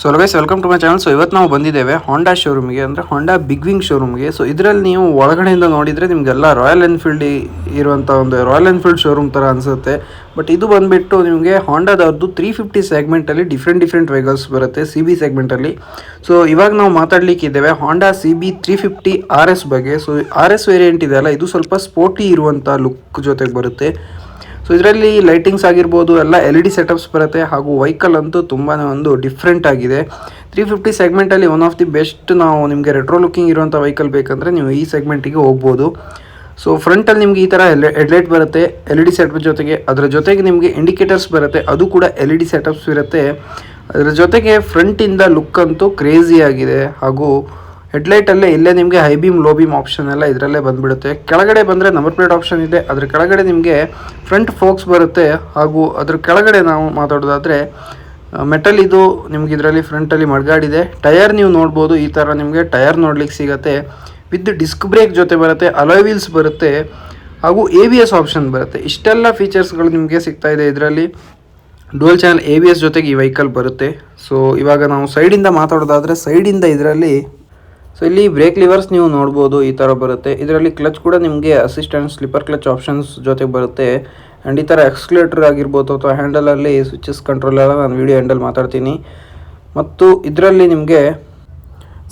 So guys welcome to my channel so ಇವತ್ತು ನಾವು ಬಂದಿದ್ದೇವೆ ಹೊಂಡಾ ಶೋರೂಮ್ಗೆ ಅಂದರೆ ಹೊಂಡಾ ಬಿಗ್ ವಿಂಗ್ ಶೋರೂಮ್ಗೆ ಸೊ ಇದರಲ್ಲಿ ನೀವು ಒಳಗಡೆಯಿಂದ ನೋಡಿದರೆ ನಿಮಗೆಲ್ಲ ರಾಯಲ್ ಎನ್ಫೀಲ್ಡ್ ಇರುವಂಥ ಒಂದು ರಾಯಲ್ ಎನ್ಫೀಲ್ಡ್ ಶೋರೂಮ್ ಥರ ಅನಿಸುತ್ತೆ. ಬಟ್ ಇದು ಬಂದುಬಿಟ್ಟು ನಿಮಗೆ ಹೊಂಡಾದವ್ರದ್ದು ತ್ರೀ ಫಿಫ್ಟಿ ಸೆಗ್ಮೆಂಟಲ್ಲಿ ಡಿಫ್ರೆಂಟ್ ಡಿಫ್ರೆಂಟ್ ವೆಹಿಕಲ್ಸ್ ಬರುತ್ತೆ ಸಿ ಬಿ ಸೆಗ್ಮೆಂಟಲ್ಲಿ ಸೊ ಇವಾಗ ನಾವು ಮಾತಾಡಲಿಕ್ಕಿದ್ದೇವೆ Honda C B three fifty R S ಬಗ್ಗೆ. ಸೊ ಆರ್ ಎಸ್ ವೇರಿಯಂಟ್ ಇದೆಯಲ್ಲ, ಇದು ಸ್ವಲ್ಪ ಸ್ಪೋರ್ಟಿ ಇರುವಂಥ ಲುಕ್ ಜೊತೆಗೆ ಬರುತ್ತೆ. ಸೊ ಇದರಲ್ಲಿ ಲೈಟಿಂಗ್ಸ್ ಆಗಿರ್ಬೋದು, ಎಲ್ಲ ಎಲ್ ಇ ಡಿ ಸೆಟಪ್ಸ್ ಬರುತ್ತೆ. ಹಾಗೂ ವೆಹಿಕಲ್ ಅಂತೂ ತುಂಬಾ ಒಂದು ಡಿಫ್ರೆಂಟ್ ಆಗಿದೆ. ತ್ರೀ ಫಿಫ್ಟಿ ಸೆಗ್ಮೆಂಟಲ್ಲಿ ಒನ್ ಆಫ್ ದಿ ಬೆಸ್ಟ್ ನಾವು ನಿಮಗೆ ರೆಟ್ರೋ ಲುಕಿಂಗ್ ಇರುವಂಥ ವೆಹಿಕಲ್ ಬೇಕಂದರೆ ನೀವು ಈ ಸೆಗ್ಮೆಂಟಿಗೆ ಹೋಗ್ಬೋದು. ಸೊ ಫ್ರಂಟಲ್ಲಿ ನಿಮಗೆ ಈ ಥರ ಹೆಡ್ಲೈಟ್ ಬರುತ್ತೆ. ಎಲ್ ಇ ಡಿ ಸೆಟಪ್ ಜೊತೆಗೆ, ಅದರ ಜೊತೆಗೆ ನಿಮಗೆ ಇಂಡಿಕೇಟರ್ಸ್ ಬರುತ್ತೆ. ಅದು ಕೂಡ ಎಲ್ ಇ ಡಿ ಸೆಟಪ್ಸ್ ಇರುತ್ತೆ. ಅದರ ಜೊತೆಗೆ ಫ್ರಂಟಿಂದ ಲುಕ್ ಅಂತೂ ಕ್ರೇಜಿ ಆಗಿದೆ. ಹಾಗೂ ಹೆಡ್ಲೈಟಲ್ಲೇ ಇಲ್ಲೇ ನಿಮಗೆ high beam low beam option ಎಲ್ಲ ಇದರಲ್ಲೇ ಬಂದ್ಬಿಡುತ್ತೆ. ಕೆಳಗಡೆ ಬಂದರೆ ನಂಬರ್ ಪ್ಲೇಟ್ ಆಪ್ಷನ್ ಇದೆ. ಅದ್ರ ಕೆಳಗಡೆ ನಿಮಗೆ ಫ್ರಂಟ್ ಫೋಕ್ಸ್ ಬರುತ್ತೆ. ಹಾಗೂ ಅದ್ರ ಕೆಳಗಡೆ ನಾವು ಮಾತಾಡೋದಾದರೆ ಮೆಟಲ್ ಇದು ನಿಮ್ಗೆ ಇದರಲ್ಲಿ ಫ್ರಂಟಲ್ಲಿ ಮಡ್ಗಾಡಿದೆ ಟಯರ್ ನೀವು ನೋಡ್ಬೋದು, ಈ ಥರ ನಿಮಗೆ ಟಯರ್ ನೋಡ್ಲಿಕ್ಕೆ ಸಿಗುತ್ತೆ. ವಿತ್ ಡಿಸ್ಕ್ ಬ್ರೇಕ್ ಜೊತೆ ಬರುತ್ತೆ ಅಲಾಯ್ ವೀಲ್ಸ್ ಬರುತ್ತೆ, ಹಾಗೂ ಎ ವಿ ಎಸ್ ಆಪ್ಷನ್ ಬರುತ್ತೆ. ಇಷ್ಟೆಲ್ಲ ಫೀಚರ್ಸ್ಗಳು ನಿಮಗೆ ಸಿಗ್ತಾ ಇದೆ ಇದರಲ್ಲಿ. Dual channel A B S ಜೊತೆಗೆ ಈ ವೆಹಿಕಲ್ ಬರುತ್ತೆ. ಸೊ ಇವಾಗ ನಾವು ಸೈಡಿಂದ ಮಾತಾಡೋದಾದರೆ ಸೈಡಿಂದ ಇದರಲ್ಲಿ ಸೊ ಇಲ್ಲಿ ಬ್ರೇಕ್ ಲಿವರ್ಸ್ ನೀವು ನೋಡ್ಬೋದು, ಈ ಥರ ಬರುತ್ತೆ. ಇದರಲ್ಲಿ ಕ್ಲಚ್ ಕೂಡ ನಿಮಗೆ ಅಸಿಸ್ಟೆಂಟ್ ಸ್ಲಿಪ್ಪರ್ ಕ್ಲಚ್ ಆಪ್ಷನ್ಸ್ ಜೊತೆಗೆ ಬರುತ್ತೆ. ಆ್ಯಂಡ್ ಈ ಥರ ಎಕ್ಸ್ಕಲೇಟರ್ ಆಗಿರ್ಬೋದು ಅಥವಾ ಹ್ಯಾಂಡಲಲ್ಲಿ ಸ್ವಿಚಸ್ ಕಂಟ್ರೋಲ್ ಎಲ್ಲ ನಾನು ವೀಡಿಯೋ ಹ್ಯಾಂಡಲ್ ಮಾತಾಡ್ತೀನಿ. ಮತ್ತು ಇದರಲ್ಲಿ ನಿಮಗೆ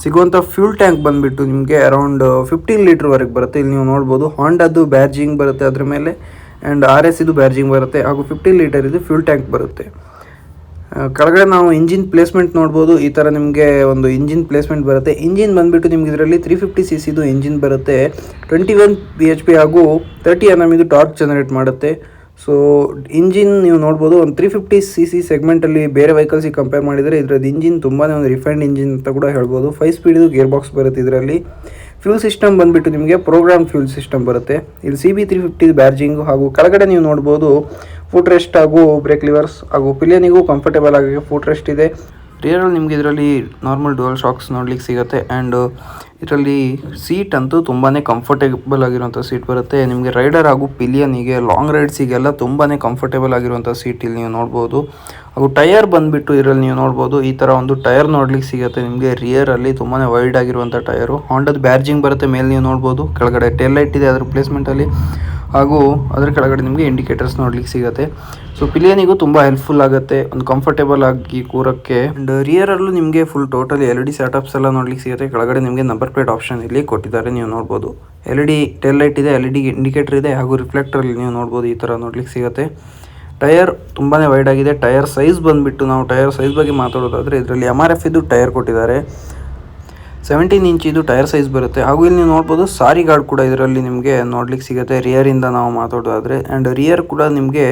ಸಿಗುವಂಥ ಫ್ಯೂಲ್ ಟ್ಯಾಂಕ್ ಬಂದುಬಿಟ್ಟು ನಿಮಗೆ ಅರೌಂಡ್ ಫಿಫ್ಟೀನ್ ಲೀಟ್ರ್ವರೆಗೆ ಬರುತ್ತೆ. ಇಲ್ಲಿ ನೀವು ನೋಡ್ಬೋದು ಹಾಂಡಾದು ಬ್ಯಾರ್ಜಿಂಗ್ ಬರುತ್ತೆ ಅದ್ರ ಮೇಲೆ. ಆ್ಯಂಡ್ ಆರ್ ಎಸ್ ಇದು ಬ್ಯಾರ್ಜಿಂಗ್ ಬರುತ್ತೆ. ಹಾಗೂ ಫಿಫ್ಟೀನ್ ಲೀಟರ್ ಇದು ಫ್ಯೂಲ್ ಟ್ಯಾಂಕ್ ಬರುತ್ತೆ. ಕೆಳಗಡೆ ನಾವು ಇಂಜಿನ್ ಪ್ಲೇಸ್ಮೆಂಟ್ ನೋಡ್ಬೋದು. ಈ ಥರ ನಿಮಗೆ ಒಂದು ಇಂಜಿನ್ ಪ್ಲೇಸ್ಮೆಂಟ್ ಬರುತ್ತೆ. ಇಂಜಿನ್ ಬಂದುಬಿಟ್ಟು ನಿಮ್ಗೆ ಇದರಲ್ಲಿ ತ್ರೀ ಫಿಫ್ಟಿ ಸಿ ಸಿದು ಇಂಜಿನ್ ಬರುತ್ತೆ. Twenty one B H P ಹಾಗೂ ತರ್ಟಿ ಎನ್ ಎಂ ಇದು ಟಾರ್ಕ್ ಜನರೇಟ್ ಮಾಡುತ್ತೆ. ಸೊ ಇಂಜಿನ್ ನೀವು ನೋಡ್ಬೋದು, ಒಂದು ತ್ರೀ ಫಿಫ್ಟಿ ಸಿ ಸಿ ಸೆಗ್ಮೆಂಟಲ್ಲಿ ಬೇರೆ ವೆಹಿಕಲ್ಸಿಗೆ ಕಂಪೇರ್ ಮಾಡಿದರೆ ಇದರದ್ದು ಇಂಜಿನ್ ತುಂಬಾ ಒಂದು ರಿಫೈನ್ಡ್ ಇಂಜಿನ್ ಅಂತ ಕೂಡ ಹೇಳ್ಬೋದು. ಫೈವ್ ಸ್ಪೀಡಿದು ಗೇರ್ ಬಾಕ್ಸ್ ಬರುತ್ತೆ ಇದರಲ್ಲಿ. ಫ್ಯೂಲ್ ಸಿಸ್ಟಮ್ ಬಂದುಬಿಟ್ಟು ನಿಮಗೆ ಪ್ರೋಗ್ರಾಮ್ ಫ್ಯೂಲ್ ಸಿಸ್ಟಮ್ ಬರುತ್ತೆ. ಇಲ್ಲಿ ಸಿ ಬಿ ತ್ರೀ ಫಿಫ್ಟಿ ಬ್ಯಾರ್ಜಿಂಗು ಹಾಗೂ ಕೆಳಗಡೆ ನೀವು ನೋಡ್ಬೋದು ಫುಟ್ ರೆಸ್ಟ್ ಹಾಗೂ ಬ್ರೇಕ್ ಲಿವರ್ಸ್ ಹಾಗೂ ಪಿಲಿಯನಿಗೂ ಕಂಫರ್ಟೇಬಲ್ ಆಗಿ ಫುಟ್ ರೆಸ್ಟ್ ಇದೆ. ರಿಯರಲ್ಲಿ ನಿಮಗೆ ಇದರಲ್ಲಿ ನಾರ್ಮಲ್ ಡುವಲ್ ಶಾಕ್ಸ್ ನೋಡ್ಲಿಕ್ಕೆ ಸಿಗುತ್ತೆ ಆ್ಯಂಡ್ ಇದರಲ್ಲಿ ಸೀಟ್ ಅಂತೂ ತುಂಬಾ ಕಂಫರ್ಟೇಬಲ್ ಆಗಿರುವಂಥ ಸೀಟ್ ಬರುತ್ತೆ. ನಿಮಗೆ ರೈಡರ್ ಹಾಗೂ ಪಿಲಿಯನಿಗೆ ಲಾಂಗ್ ರೈಡ್ಸಿಗೆಲ್ಲ ತುಂಬಾ ಕಂಫರ್ಟೇಬಲ್ ಆಗಿರುವಂಥ ಸೀಟ್ ಇಲ್ಲಿ ನೀವು ನೋಡ್ಬೋದು. ಹಾಗೂ ಟೈರ್ ಬಂದುಬಿಟ್ಟು ಇದರಲ್ಲಿ ನೀವು ನೋಡ್ಬೋದು, ಈ ಥರ ಒಂದು ಟೈರ್ ನೋಡ್ಲಿಕ್ಕೆ ಸಿಗುತ್ತೆ. ನಿಮಗೆ ರಿಯರಲ್ಲಿ ತುಂಬಾ ವೈಡ್ ಆಗಿರುವಂಥ ಟಯರು ಹಾಂಡದ ಬ್ಯಾರ್ಜಿಂಗ್ ಬರುತ್ತೆ, ಮೇಲೆ ನೀವು ನೋಡ್ಬೋದು. ಕೆಳಗಡೆ ಟೇಲ್ ಲೈಟ್ ಇದೆ ಅದ್ರ ಪ್ಲೇಸ್ಮೆಂಟಲ್ಲಿ ಹಾಗೂ ಅದರ ಕೆಳಗಡೆ ನಿಮಗೆ ಇಂಡಿಕೇಟರ್ಸ್ ನೋಡ್ಲಿಕ್ಕೆ ಸಿಗುತ್ತೆ. ಸೊ ಪಿಲಿಯನಿಗೂ ತುಂಬ ಹೆಲ್ಪ್ಫುಲ್ ಆಗುತ್ತೆ. ಒಂದು ಕಂಫರ್ಟೇಬಲ್ ಆಗಿ ಕೂರಕ್ಕೆ. ಆ್ಯಂಡ್ ರಿಯರಲ್ಲೂ ನಿಮಗೆ full total L D setups ಎಲ್ಲ ನೋಡ್ಲಿಕ್ಕೆ ಸಿಗುತ್ತೆ. ಕೆಳಗಡೆ ನಿಮಗೆ ನಂಬರ್ ಪ್ಲೇಟ್ ಆಪ್ಷನ್ ಇಲ್ಲಿ ಕೊಟ್ಟಿದ್ದಾರೆ ನೀವು ನೋಡ್ಬೋದು. L E D tail light ಇದೆ ಎಲ್ ಇ ಡಿ ಇಂಡಿಕೇಟರ್ ಇದೆ, ಹಾಗೂ ರಿಫ್ಲೆಕ್ಟರಲ್ಲಿ ನೀವು ನೋಡ್ಬೋದು ಈ ಥರ ನೋಡ್ಲಿಕ್ಕೆ ಸಿಗುತ್ತೆ. ಟೈರ್ ತುಂಬಾ ವೈಡ್ ಆಗಿದೆ. ಟಯರ್ ಸೈಜ್ ಬಂದುಬಿಟ್ಟು ನಾವು ಟಯರ್ ಸೈಜ್ ಬಗ್ಗೆ ಮಾತಾಡೋದಾದರೆ, ಇದರಲ್ಲಿ ಎಂ ಆರ್ ಎಫ್ ಇದು ಟೈರ್ ಕೊಟ್ಟಿದ್ದಾರೆ. ಸೆವೆಂಟೀನ್ ಇಂಚ್ ಇದು ಟೈರ್ ಸೈಜ್ ಬರುತ್ತೆ. ಹಾಗೂ ಇಲ್ಲಿ ನೀವು ನೋಡ್ಬೋದು ಸಾರಿ ಗಾರ್ಡ್ ಕೂಡ ಇದರಲ್ಲಿ ನಿಮಗೆ ನೋಡ್ಲಿಕ್ಕೆ ಸಿಗುತ್ತೆ. ರಿಯರಿಂದ ನಾವು ಮಾತಾಡೋದಾದರೆ ಆ್ಯಂಡ್ ರಿಯರ್ ಕೂಡ ನಿಮಗೆ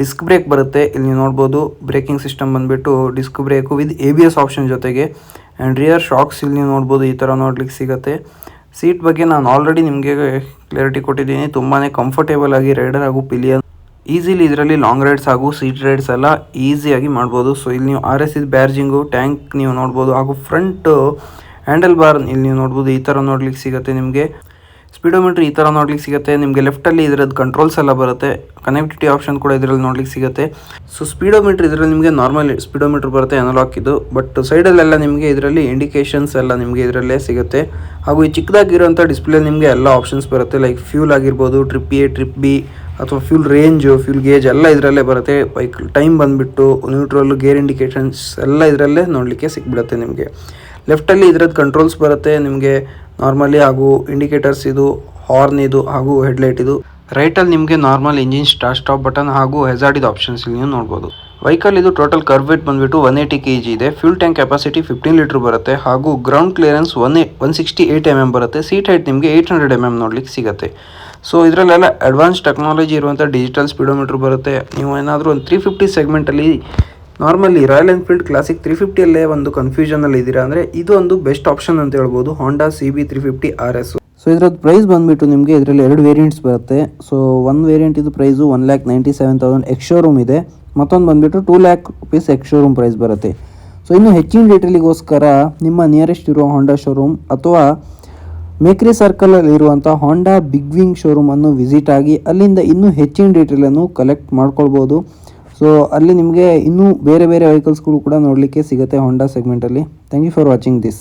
ಡಿಸ್ಕ್ ಬ್ರೇಕ್ ಬರುತ್ತೆ. ಇಲ್ಲಿ ನೀವು ನೋಡ್ಬೋದು ಬ್ರೇಕಿಂಗ್ ಸಿಸ್ಟಮ್ ಬಂದುಬಿಟ್ಟು disc brake with A B option ಜೊತೆಗೆ ಆ್ಯಂಡ್ ರಿಯರ್ ಶಾಕ್ಸ್ ಇಲ್ಲಿ ನೀವು ನೋಡ್ಬೋದು ಈ ಥರ ನೋಡ್ಲಿಕ್ಕೆ ಸಿಗುತ್ತೆ. ಸೀಟ್ ಬಗ್ಗೆ ನಾನು ಆಲ್ರೆಡಿ ನಿಮಗೆ ಕ್ಲಾರಿಟಿ ಕೊಟ್ಟಿದ್ದೀನಿ. ತುಂಬಾ ಕಂಫರ್ಟೇಬಲ್ ಆಗಿ ರೈಡರ್ ಹಾಗೂ ಪಿಲಿಯನ್ ಈಸಿಲಿ ಇದರಲ್ಲಿ ಲಾಂಗ್ ರೈಡ್ಸ್ ಹಾಗೂ ಸೀಟ್ ರೈಡ್ಸ್ ಎಲ್ಲ ಈಸಿಯಾಗಿ ಮಾಡ್ಬೋದು. ಸೊ ಇಲ್ಲಿ ನೀವು ಆರ್ ಎಸ್ ಇದು ಬ್ಯಾರ್ಜಿಂಗು ಟ್ಯಾಂಕ್ ನೀವು ನೋಡ್ಬೋದು ಹಾಗೂ ಫ್ರಂಟ್ ಹ್ಯಾಂಡಲ್ ಬಾರ್ ಇಲ್ಲಿ ನೀವು ನೋಡ್ಬೋದು ಈ ಥರ ನೋಡ್ಲಿಕ್ಕೆ ಸಿಗುತ್ತೆ ನಿಮಗೆ. ಸ್ಪೀಡೋಮೀಟ್ರ್ ಈ ಥರ ನೋಡ್ಲಿಕ್ಕೆ ಸಿಗುತ್ತೆ. ನಿಮಗೆ ಲೆಫ್ಟಲ್ಲಿ ಇದರದ್ದು ಕಂಟ್ರೋಲ್ಸ್ ಎಲ್ಲ ಬರುತ್ತೆ. ಕನೆಕ್ಟಿವಿಟಿ ಆಪ್ಷನ್ ಕೂಡ ಇದರಲ್ಲಿ ನೋಡ್ಲಿಕ್ಕೆ ಸಿಗುತ್ತೆ. ಸೊ ಸ್ಪೀಡೋಮೀಟ್ರ್ ಇದರಲ್ಲಿ ನಿಮಗೆ ನಾರ್ಮಲ್ ಸ್ಪೀಡೋಮೀಟ್ರ್ ಬರುತ್ತೆ ಅನಲಾಕ್ ಇದು. ಬಟ್ ಸೈಡಲ್ಲೆಲ್ಲ ನಿಮಗೆ ಇದರಲ್ಲಿ ಇಂಡಿಕೇಶನ್ಸ್ ಎಲ್ಲ ನಿಮಗೆ ಇದರಲ್ಲೇ ಸಿಗುತ್ತೆ. ಹಾಗೂ ಈ ಚಿಕ್ಕದಾಗಿರೋಂಥ ಡಿಸ್ಪ್ಲೇ ನಿಮಗೆ ಎಲ್ಲ ಆಪ್ಷನ್ಸ್ ಬರುತ್ತೆ. ಲೈಕ್ ಫ್ಯೂಲ್ ಆಗಿರ್ಬೋದು ಟ್ರಿಪ್ ಎ ಟ್ರಿಪ್ ಬಿ ಅಥವಾ ಫ್ಯೂಲ್ ರೇಂಜು ಫ್ಯೂಲ್ ಗೇಜ್ ಎಲ್ಲ ಇದರಲ್ಲೇ ಬರುತ್ತೆ. ಬೈಕ್ ಟೈಮ್ ಬಂದುಬಿಟ್ಟು ನ್ಯೂಟ್ರಲ್ ಗೇರ್ ಇಂಡಿಕೇಷನ್ಸ್ ಎಲ್ಲ ಇದರಲ್ಲೇ ನೋಡಲಿಕ್ಕೆ ಸಿಕ್ಬಿಡುತ್ತೆ ನಿಮಗೆ. ಲೆಫ್ಟಲ್ಲಿ ಇದ್ರದ್ದು ಕಂಟ್ರೋಲ್ಸ್ ಬರುತ್ತೆ ನಿಮಗೆ. ನಾರ್ಮಲಿ ಹಾಗೂ ಇಂಡಿಕೇಟರ್ಸ್ ಇದು ಹಾರ್ನ್ ಇದು, ಹಾಗೂ ಹೆಡ್ಲೈಟ್ ಇದು. ರೈಟಲ್ಲಿ ನಿಮಗೆ normal engine start stop button ಹಾಗೂ ಇದು ಆಪ್ಷನ್ಸ್ ಇಲ್ಲಿ ನೀವು ನೋಡ್ಬೋದು. ವೆಹಿಕಲ್ ಇದು ಟೋಟಲ್ ಕರ್ವ್ ವೇಟ್ ಬಂದುಬಿಟ್ಟು ಒನ್ ಏಯ್ಟಿ ಕೆ ಜಿ ಇದೆ. Fuel tank capacity fifteen litre ಬರುತ್ತೆ ಹಾಗೂ ground clearance one one sixty eight M M ಬರುತ್ತೆ. ಸೀಟ್ ಹೈಟ್ ನಿಮಗೆ ಏಯ್ಟ್ ಹಂಡ್ರೆಡ್ ಎಂ ಎಂ ನೋಡ್ಲಿಕ್ಕೆ ಸಿಗುತ್ತೆ. ಸೊ ಇದರಲ್ಲೆಲ್ಲ ಅಡ್ವಾನ್ಸ್ ಟೆಕ್ನಾಲಜಿ ಇರುವಂಥ ಡಿಜಿಟಲ್ ಸ್ಪೀಡೋಮೀಟ್ರ್ ಬರುತ್ತೆ. ನೀವು ಏನಾದರೂ ಒಂದು three fifty ಸೆಗ್ಮೆಂಟಲ್ಲಿ normally Royal Enfield Classic three ಫಿಫ್ಟಿಯಲ್ಲೇ ಒಂದು ಕನ್ಫ್ಯೂಷನಲ್ಲಿ ಇದ್ದೀರಾ ಅಂದರೆ ಇದು ಒಂದು ಬೆಸ್ಟ್ ಆಪ್ಷನ್ ಅಂತ ಹೇಳ್ಬೋದು Honda C B three fifty R S so ಇದ್ರದ್ದು ಪ್ರೈಸ್ ಬಂದುಬಿಟ್ಟು ನಿಮಗೆ ಇದರಲ್ಲಿ ಎರಡು ವೇರಿಯಂಟ್ಸ್ ಬರುತ್ತೆ. ಸೊ ಒಂದು ವೇರಿಯಂಟ್ ಇದು price one lakh ninety seven thousand ex showroom ಇದೆ. ಮತ್ತೊಂದು ಬಂದುಬಿಟ್ಟು two lakh rupees ex showroom price ಬರುತ್ತೆ. ಸೊ ಇನ್ನು ಹೆಚ್ಚಿನ ಡೀಟೇಲಿಗೋಸ್ಕರ ನಿಮ್ಮ ನಿಯರೆಸ್ಟ್ ಇರುವ ಹೋಂಡಾ ಶೋರೂಮ್ ಅಥವಾ ಮೇಕ್ರಿ ಸರ್ಕಲಲ್ಲಿ ಇರುವಂತಹ ಹೊಂಡಾ ಬಿಗ್ ವಿಂಗ್ ಶೋರೂಮ್ ಅನ್ನು ವಿಸಿಟ್ ಆಗಿ ಅಲ್ಲಿಂದ ಇನ್ನೂ ಹೆಚ್ಚಿನ ಡೀಟೇಲ್ ಅನ್ನು ಕಲೆಕ್ಟ್ ಮಾಡ್ಕೊಳ್ಬೋದು. ಸೊ ಅಲ್ಲಿ ನಿಮಗೆ ಇನ್ನೂ ಬೇರೆ ಬೇರೆ ವೆಹಿಕಲ್ಸ್ಗಳು ಕೂಡ ನೋಡಲಿಕ್ಕೆ ಸಿಗುತ್ತೆ Honda ಸೆಗ್ಮೆಂಟಲ್ಲಿ thank you for watching this